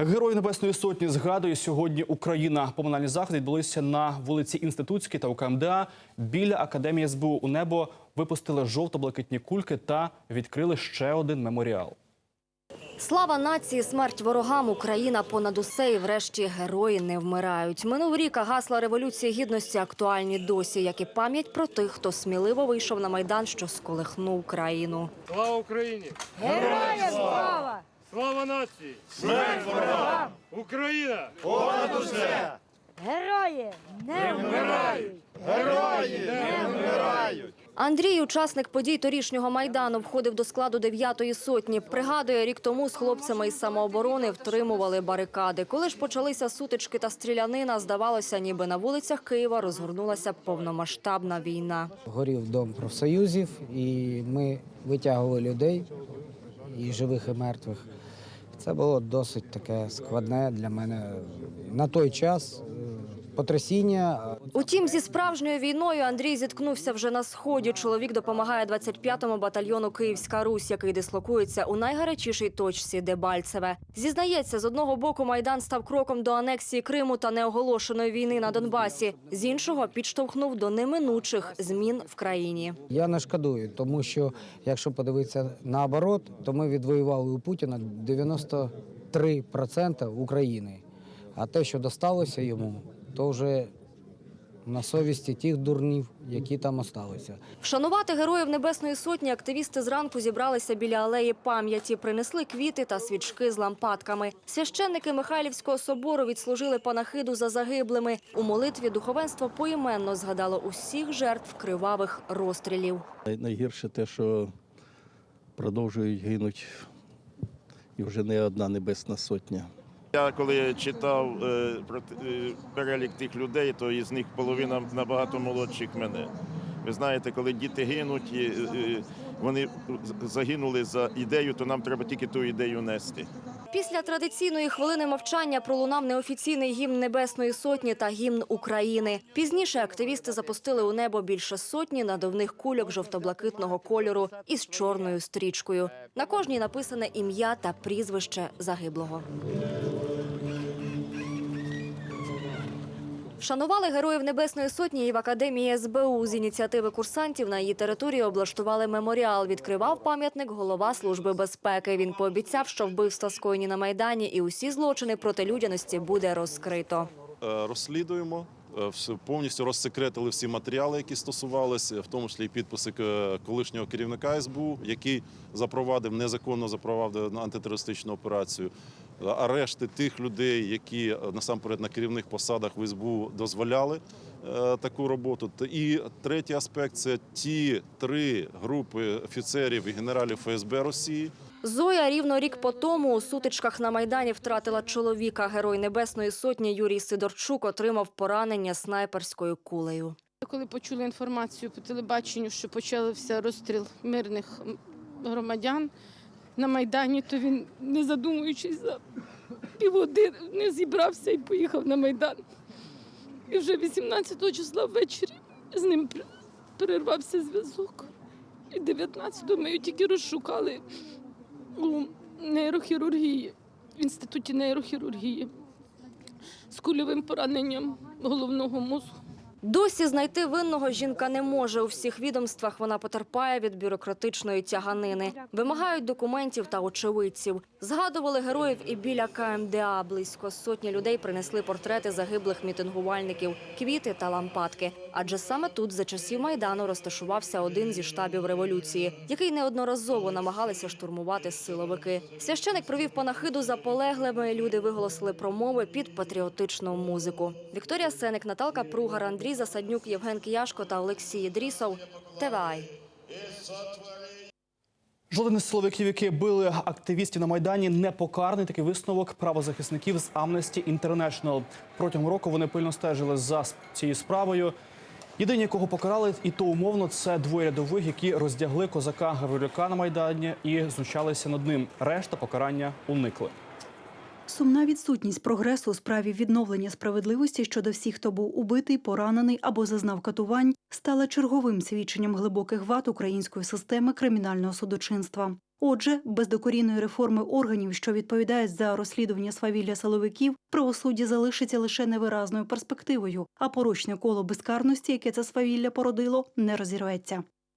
Герої Небесної Сотні згадує сьогодні Україна. Поминальні заходи відбулися на вулиці Інститутській та у КМДА. Біля академії СБУ у небо випустили жовто-блакитні кульки та відкрили ще один меморіал. Слава нації, смерть ворогам, Україна понад усе і врешті герої не вмирають. Минув рік, а гасла Революції Гідності актуальні досі, як і пам'ять про тих, хто сміливо вийшов на Майдан, що сколихнув країну. Слава Україні! Героям слава! Слава нації! Смерть ворогам! Україна! Герої не вмирають! Андрій, учасник подій торішнього майдану, входив до складу 9-ї сотні. Пригадує, рік тому з хлопцями із самооборони втримували барикади. Коли ж почалися сутички та стрілянина, здавалося, ніби на вулицях Києва розгорнулася повномасштабна війна. горів дом профсоюзів, і ми витягували людей, і живих, і мертвих. Це було досить таке складне для мене на той час потрясіння. Утім, зі справжньою війною Андрій зіткнувся вже на сході. Чоловік допомагає 25-му батальйону Київська Русь, який дислокується у найгарячішій точці Дебальцеве. Зізнається, з одного боку майдан став кроком до анексії Криму та неоголошеної війни на Донбасі. З іншого підштовхнув до неминучих змін в країні. Я не шкодую, тому що якщо подивитися наоборот, то ми відвоювали у Путіна 93% України. А те, що досталося йому, то вже на совісті тих дурнів, які там осталися. Вшанувати героїв Небесної Сотні активісти зранку зібралися біля алеї пам'яті, принесли квіти та свічки з лампадками. Священники Михайлівського собору відслужили панахиду за загиблими. У молитві духовенство поіменно згадало усіх жертв кривавих розстрілів. Найгірше те, що продовжують гинуть і вже не одна небесна сотня. Я коли читав е, про е, перелік тих людей, то із них половина набагато молодших мене. Ви знаєте, коли діти гинуть, і, е, вони загинули за ідею, то нам треба тільки ту ідею нести. Після традиційної хвилини мовчання пролунав неофіційний гімн Небесної Сотні та гімн України. Пізніше активісти запустили у небо більше сотні надувних кульок жовто-блакитного кольору із чорною стрічкою. На кожній написане ім'я та прізвище загиблого. Вшанували героїв Небесної Сотні і в Академії СБУ. З ініціативи курсантів на її території облаштували меморіал. Відкривав пам'ятник голова Служби безпеки. Він пообіцяв, що вбивства скоєні на Майдані і усі злочини проти людяності буде розкрито. Е, розслідуємо. е, Повністю розсекретили всі матеріали, які стосувалися, в тому числі підписи колишнього керівника СБУ, який запровадив незаконно запровадив антитерористичну операцію. Арешти тих людей, які е, насамперед на керівних посадах в СБУ дозволяли е, таку роботу. І третій аспект це ті три групи офіцерів і генералів ФСБ Росії, Зоя рівно рік по тому у сутичках на Майдані втратила чоловіка. Герой Небесної Сотні Юрій Сидорчук отримав поранення снайперською кулею. Коли почули інформацію по телебаченню, що почався розстріл мирних громадян на Майдані, то він, не задумуючись за півгодини, не зібрався і поїхав на Майдан. І вже 18 числа ввечері з ним перервався зв'язок. І 19-го ми його тільки розшукали у нейрохірургії, в інституті нейрохірургії з кульовим пораненням головного мозку. Досі знайти винного жінка не може. У всіх відомствах вона потерпає від бюрократичної тяганини. Вимагають документів та очевидців. Згадували героїв і біля КМДА. Близько сотні людей принесли портрети загиблих мітингувальників, квіти та лампадки. Адже саме тут за часів майдану розташувався один зі штабів революції, який неодноразово намагалися штурмувати силовики. Священик провів панахиду за полеглими. Люди виголосили промови під патріотичну музику. Вікторія Сеник, Наталка Пругар, Андрій Засаднюк, Євген Кияшко та Олексій Ідрісов. ТВАЙ. Жоден із силовиків, які били активістів на майдані, не покараний. Такий висновок правозахисників з Amnesty International. Протягом року вони пильно стежили за цією справою. Єдині, кого покарали, і то умовно, це двоє рядових, які роздягли козака Гаврилюка на майдані і знущалися над ним. Решта покарання уникли. Сумна відсутність прогресу у справі відновлення справедливості щодо всіх, хто був убитий, поранений або зазнав катувань, стала черговим свідченням глибоких вад української системи кримінального судочинства. Отже, без докорінної реформи органів, що відповідають за розслідування свавілля силовиків, правосуддя залишиться лише невиразною перспективою, а порочне коло безкарності, яке це свавілля породило, не розірветься.